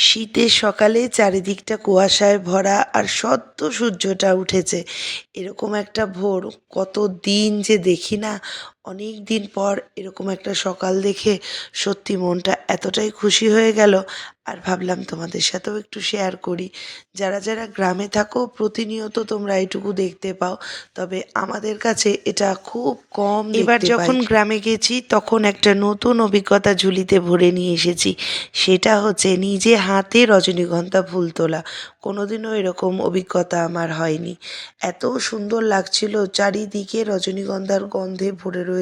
শীতের সকালে চারিদিকটা কুয়াশায় ভরা আর সদ্য সূর্যটা উঠেছে। এরকম একটা ভোর কত দিন যে দেখি না অনেক দিন পর এরকম একটা সকাল দেখে সত্যি মনটা এতটাই খুশি হয়ে গেল। আর ভাবলাম তোমাদের সাথেও একটু শেয়ার করি। যারা যারা গ্রামে থাকো প্রতিনিয়ত তোমরা এটুকু দেখতে পাও। তবে আমাদের কাছে এটা খুব কম এবার যখন গ্রামে গেছি তখন একটা নতুন অভিজ্ঞতা ঝুলিতে ভরে নিয়ে এসেছি। সেটা হচ্ছে নিজে হাতে রজনীগন্ধা ফুল তোলা। কোনোদিনও এরকম অভিজ্ঞতা আমার হয়নি। এত সুন্দর লাগছিল চারিদিকে রজনীগন্ধার গন্ধে ভরে রয়েছে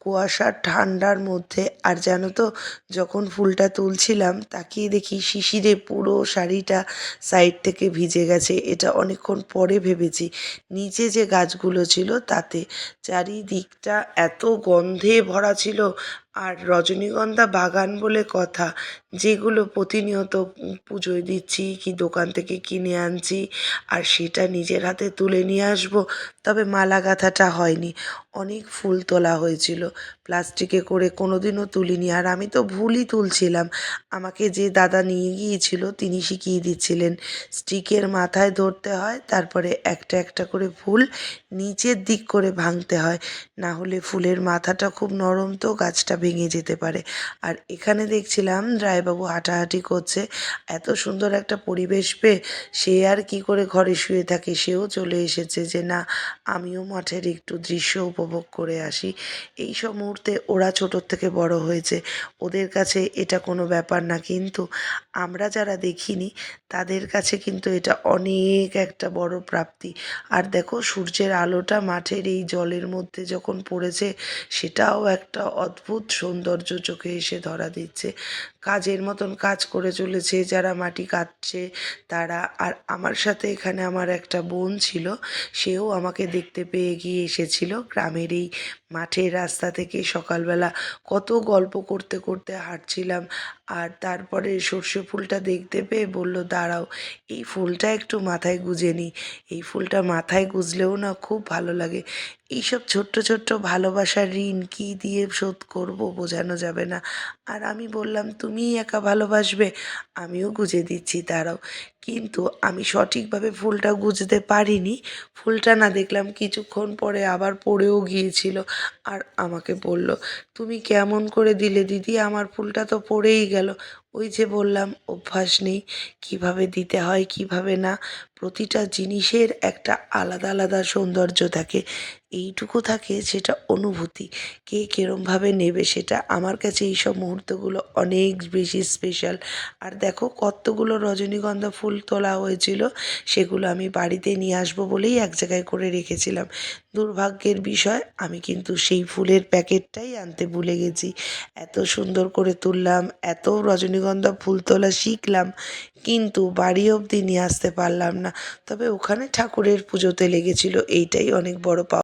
কুয়াশার ঠান্ডার মধ্যে। আর জানো তো, যখন ফুলটা তুলছিলাম, তাকিয়ে দেখি শিশিরে পুরো শাড়িটা সাইড থেকে ভিজে গেছে। এটা অনেকক্ষণ পরে ভেবেছি, নিচে যে গাছগুলো ছিল তাতে। চারিদিকটা এত গন্ধে ভরা ছিল আর রজনীগন্ধা বাগান বলে কথা, যেগুলো প্রতিনিয়ত পুজোয় দিচ্ছি, কি দোকান থেকে কিনে আনছি আর সেটা নিজের হাতে তুলে নিয়ে আসব, তবে মালা গাঁথাটা হয়নি। অনেক ফুল তোলা হয়েছিল। প্লাস্টিকে করে কোনো দিনও তুলিনি। আর আমি তো ভুলই তুলছিলাম। আমাকে যে দাদা নিয়ে গিয়েছিল, তিনি শিখিয়ে দিচ্ছিলেন, স্টিকের মাথায় ধরতে হয়, তারপরে একটা একটা করে ফুল নিচের দিক করে ভাঙতে হয়। না হলে ফুলের মাথাটা খুব নরম তো গাছটা ভেঙে যেতে পারে। আর এখানে দেখছিলাম রায়বাবু হাঁটাহাঁটি করছে। এত সুন্দর একটা পরিবেশ পেয়ে সে আর কি করে ঘরে শুয়ে থাকে, সেও চলে এসেছে যে, না, আমিও মাঠের একটু দৃশ্য উপভোগ করে আসি। এই সব মুহূর্তে ওরা ছোটোর থেকে বড় হয়েছে। ওদের কাছে এটা কোনো ব্যাপার না, কিন্তু আমরা যারা দেখিনি, তাদের কাছে কিন্তু এটা অনেক একটা বড় প্রাপ্তি। আর দেখো, সূর্যের আলোটা মাঠের এই জলের মধ্যে যখন পড়েছে, সেটাও একটা অদ্ভুত সৌন্দর্য চোখে এসে ধরা দিচ্ছে। কাজের মতন কাজ করে চলেছে, যারা মাটি কাটছে তারা। আর আমার সাথে এখানে আমার একটা বোন ছিল, সেও আমাকে দেখতে পেয়ে গিয়ে এসেছিল। গ্রামের এই মাঠের রাস্তা থেকে সকালবেলা কত গল্প করতে করতে হাঁটছিলাম আর তারপরে সর্ষে ফুলটা দেখতে পেয়ে বলল, দাঁড়াও, এই ফুলটা একটু মাথায় গুঁজে নিই এই ফুলটা মাথায় গুঁজলেও না খুব ভালো লাগে। এইসব ছোট্ট ছোট্ট ভালোবাসার ঋণ কী দিয়ে শোধ করব বোঝানো যাবে না। আর আমি বললাম, তুমিই একা ভালোবাসবে? আমিও গুজে দিচ্ছি তারাও কিন্তু আমি সঠিকভাবে ফুলটা গুজতে পারিনি। ফুলটা না দেখলাম, কিছুক্ষণ পরে আবার পড়েও গিয়েছিল। আর আমাকে বলল, তুমি কেমন করে দিলে দিদি? আমার ফুলটা তো পড়েই গেল। ওই যে বললাম, অভ্যাস নেই। কীভাবে দিতে হয়, কীভাবে না, প্রতিটা জিনিসের একটা আলাদা আলাদা সৌন্দর্য থাকে। এইটুকু থাকে সেটা অনুভূতি। কে কীরমভাবে নেবে সেটা আমার কাছে এইসব মুহূর্তগুলো অনেক বেশি স্পেশাল আর দেখো কতগুলো রজনীগন্ধা ফুল তোলা হয়েছিল, সেগুলো আমি বাড়িতে নিয়ে আসব বলেই এক জায়গায় করে রেখেছিলাম। দুর্ভাগ্যের বিষয়, আমি কিন্তু সেই ফুলের প্যাকেটটাই আনতে ভুলে গেছি। এত সুন্দর করে তুললাম, এত রজনীগন্ধা ফুল তোলা শিখলাম, কিন্তু বাড়ি অবধি নিয়ে আসতে পারলাম না। তবে ওখানে ঠাকুরের পুজোতে লেগেছিল, এইটাই অনেক বড় পাওয়া